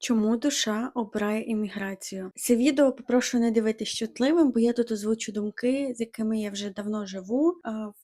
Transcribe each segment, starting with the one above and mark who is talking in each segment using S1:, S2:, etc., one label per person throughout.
S1: Чому душа обирає імміграцію? Це відео попрошу не дивитись чутливим, бо я тут озвучу думки, з якими я вже давно живу.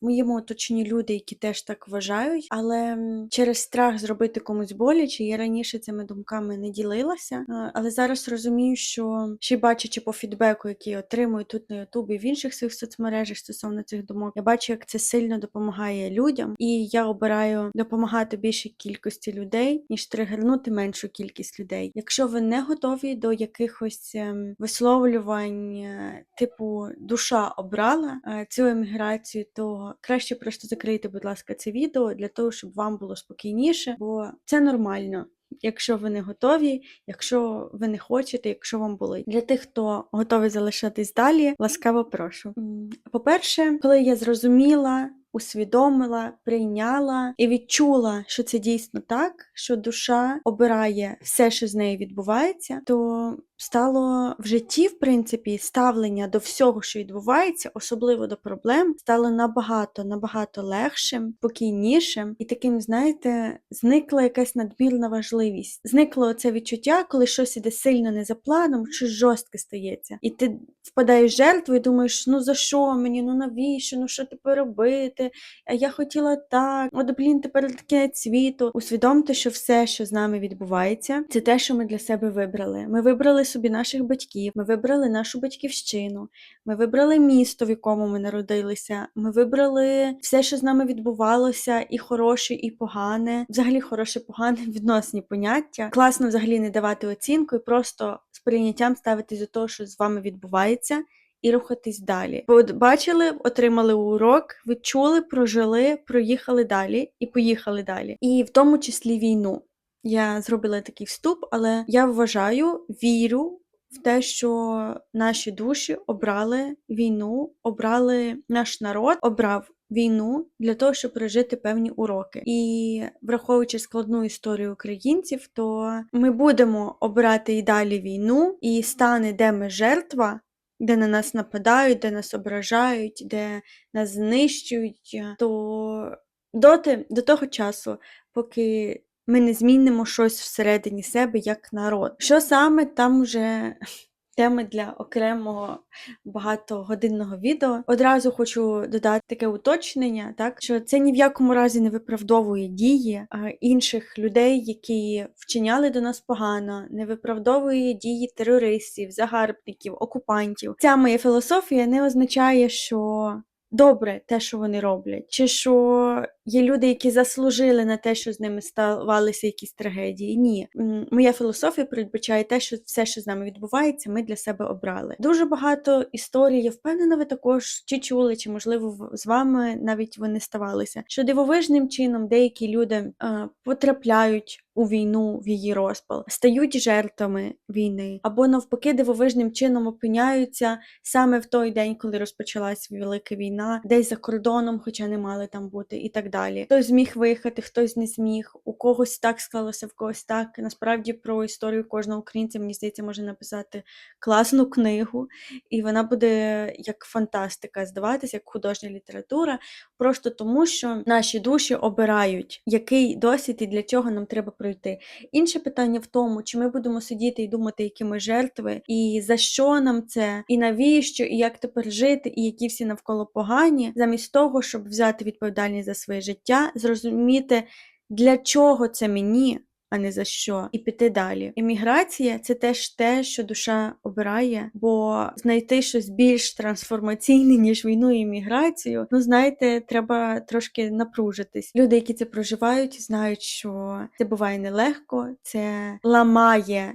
S1: В моєму оточенні люди, які теж так вважають, але через страх зробити комусь боляче, я раніше цими думками не ділилася. Але зараз розумію, що ще бачачи по фідбеку, який я отримую тут на Ютубі, в інших своїх соцмережах стосовно цих думок, я бачу, як це сильно допомагає людям, і я обираю допомагати більшій кількості людей, ніж тригернути меншу кількість людей. Якщо ви не готові до якихось ем, висловлювань, е, типу душа обрала е, цю еміграцію, то краще просто закрийте, будь ласка, це відео для того, щоб вам було спокійніше, бо це нормально. Якщо ви не готові, якщо ви не хочете, якщо вам болить. Для тих, хто готовий залишатись далі, ласкаво прошу. По-перше, коли я зрозуміла, усвідомила, прийняла і відчула, що це дійсно так, що душа обирає все, що з нею відбувається, то стало в житті, в принципі, ставлення до всього, що відбувається, особливо до проблем, стало набагато набагато легшим, спокійнішим, і таким, знаєте, зникла якась надмірна важливість. Зникло це відчуття, коли щось іде сильно не за планом, щось жорстке стається, і ти впадаєш в жертву і думаєш, ну за що мені, ну навіщо, ну що тепер робити? А я хотіла так, от блін, тепер кінець світу. Усвідомте, що все, що з нами відбувається, це те, що ми для себе вибрали. Ми вибрали собі наших батьків, ми вибрали нашу батьківщину, ми вибрали місто, в якому ми народилися. Ми вибрали все, що з нами відбувалося, і хороше, і погане. Взагалі, хороше, погане відносні поняття. Класно взагалі не давати оцінку і просто з прийняттям ставитись до того, що з вами відбувається. І рухатись далі. Бо бачили, отримали урок, відчули, прожили, проїхали далі і поїхали далі. І в тому числі війну. Я зробила такий вступ, але я вважаю, вірю в те, що наші душі обрали війну, обрали наш народ, обрав війну для того, щоб пережити певні уроки. І враховуючи складну історію українців, то ми будемо обирати і далі війну, і стане, де ми жертва. Де на нас нападають, де нас ображають, де нас знищують, то доти, до того часу, поки ми не змінимо щось всередині себе як народ. Що саме там вже теми для окремого багатогодинного відео. Одразу хочу додати таке уточнення, так що це ні в якому разі не виправдовує дії інших людей, які вчиняли до нас погано, не виправдовує дії терористів, загарбників, окупантів. Ця моя філософія не означає, що добре те, що вони роблять, чи що є люди, які заслужили на те, що з ними ставалися якісь трагедії. Ні, моя філософія передбачає те, що все, що з нами відбувається, ми для себе обрали. Дуже багато історій, я впевнена, ви також чи чули, чи можливо з вами навіть вони ставалися. Що дивовижним чином деякі люди е, потрапляють. У війну, в її розпал, стають жертвами війни, або навпаки, дивовижним чином опиняються саме в той день, коли розпочалась велика війна, десь за кордоном, хоча не мали там бути, і так далі. Хтось зміг виїхати, хтось не зміг, у когось так склалося, в когось так. Насправді про історію кожного українця, мені здається, може написати класну книгу, і вона буде як фантастика здаватися, як художня література, просто тому, що наші душі обирають, який досвід і для чого нам треба пройти. Інше питання в тому, чи ми будемо сидіти і думати, які ми жертви, і за що нам це, і навіщо, і як тепер жити, і які всі навколо погані, замість того, щоб взяти відповідальність за своє життя, зрозуміти, для чого це мені. А не за що, і піти далі. Еміграція це теж те, що душа обирає, бо знайти щось більш трансформаційне, ніж війну і еміграцію, ну знаєте, треба трошки напружитись. Люди, які це проживають, знають, що це буває нелегко, це ламає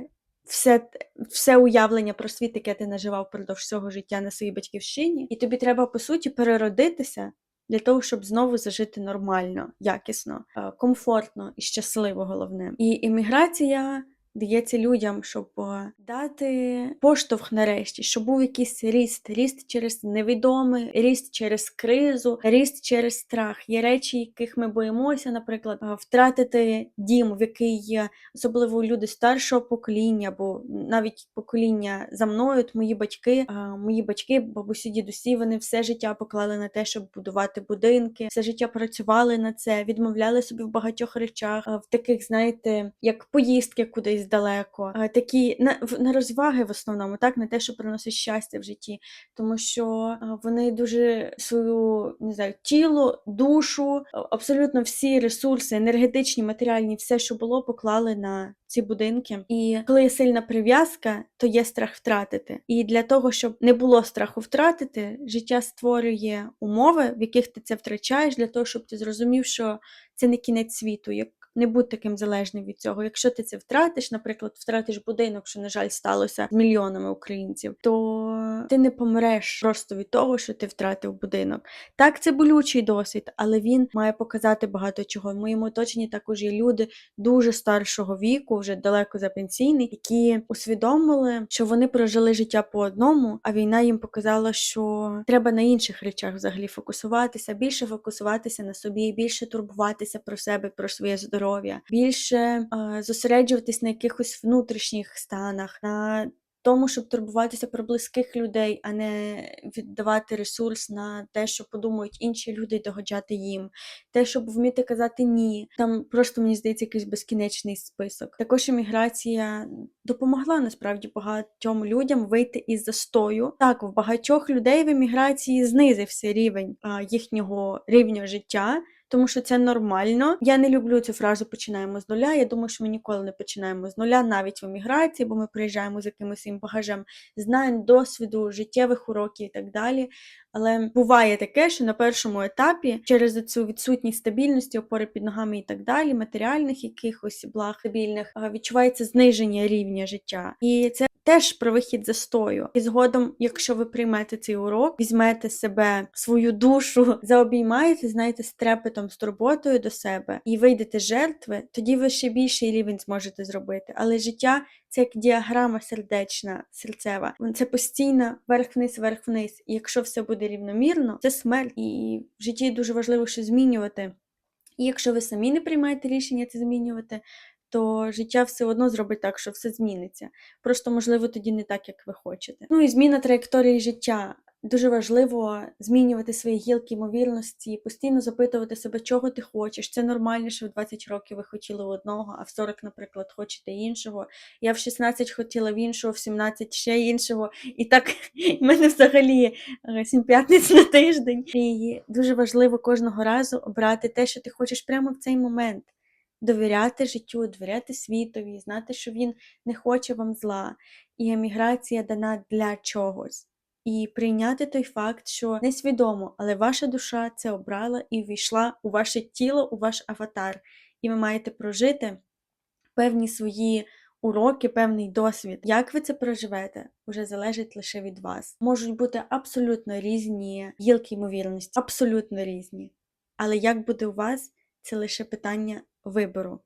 S1: все, все уявлення про світ, яке ти наживав впродовж всього життя на своїй батьківщині, і тобі треба по суті переродитися. Для того, щоб знову зажити нормально, якісно, е, комфортно і щасливо, головне. І імміграція дається людям, щоб е, дати поштовх нарешті, щоб був якийсь ріст, ріст через невідоме, ріст через кризу, ріст через страх. Є речі, яких ми боїмося, наприклад, е, втратити дім, в який є особливо люди старшого покоління, або навіть покоління за мною, от мої батьки, е, мої батьки, бабусі, дідусі, вони все життя поклали на те, щоб будувати будинки, все життя працювали на це, відмовляли собі в багатьох речах, в таких, знаєте, як поїздки кудись далеко, е, такі на, на розваги в основному, так, на те, що приносить щастя в житті, тому що вони дуже свою не знаю, тіло, душу, абсолютно всі ресурси, енергетичні, матеріальні, все, що було, поклали на ці будинки. І коли є сильна прив'язка, то є страх втратити. І для того, щоб не було страху втратити, життя створює умови, в яких ти це втрачаєш, для того, щоб ти зрозумів, що це не кінець світу. Не будь таким залежним від цього. Якщо ти це втратиш, наприклад, втратиш будинок, що, на жаль, сталося з мільйонами українців, то ти не помреш просто від того, що ти втратив будинок. Так, це болючий досвід, але він має показати багато чого. В моєму оточенні також є люди дуже старшого віку, вже далеко за пенсійний, які усвідомили, що вони прожили життя по одному, а війна їм показала, що треба на інших речах взагалі фокусуватися, більше фокусуватися на собі, більше турбуватися про себе, про своє здоров'я, більше е, зосереджуватись на якихось внутрішніх станах. на тому, щоб турбуватися про близьких людей, а не віддавати ресурс на те, що подумають інші люди і догоджати їм, те, щоб вміти казати ні. Там просто мені здається якийсь безкінечний список. Також еміграція допомогла насправді багатьом людям вийти із застою. Так, в багатьох людей в еміграції знизився рівень а, їхнього рівня життя. Тому що це нормально. Я не люблю цю фразу починаємо з нуля. Я думаю, що ми ніколи не починаємо з нуля, навіть в еміграції, бо ми приїжджаємо з якимось багажем знань, досвіду, життєвих уроків і так далі. Але буває таке, що на першому етапі через цю відсутність стабільності, опори під ногами і так далі, матеріальних якихось благ стабільних, відчувається зниження рівня життя. І це теж про вихід застою. І згодом, якщо ви приймете цей урок, візьмете себе, свою душу, заобіймаєте, знаєте, з трепетом, з турботою до себе і вийдете з жертви, тоді ви ще більший рівень зможете зробити. Але життя це як діаграма сердечна, серцева. Це постійно верх-вниз, верх-вниз. І якщо все буде рівномірно, це смерть. І в житті дуже важливо що змінювати. І якщо ви самі не приймаєте рішення це змінювати, то життя все одно зробить так, що все зміниться. Просто, можливо, тоді не так, як ви хочете. Ну і зміна траєкторії життя. Дуже важливо змінювати свої гілки ймовірності, постійно запитувати себе, чого ти хочеш. Це нормально, що в 20 років ви хотіли одного, а в 40, наприклад, хочете іншого. Я в 16 хотіла в іншого, в 17 ще іншого. І так в мене взагалі е, сім п'ятниць на тиждень. І дуже важливо кожного разу обрати те, що ти хочеш прямо в цей момент. Довіряти життю, довіряти світові, знати, що він не хоче вам зла, і еміграція дана для чогось. І прийняти той факт, що несвідомо, але ваша душа це обрала і ввійшла у ваше тіло, у ваш аватар, і ви маєте прожити певні свої уроки, певний досвід. Як ви це проживете, вже залежить лише від вас. Можуть бути абсолютно різні гілки ймовірності, абсолютно різні. Але як буде у вас, це лише питання вибору.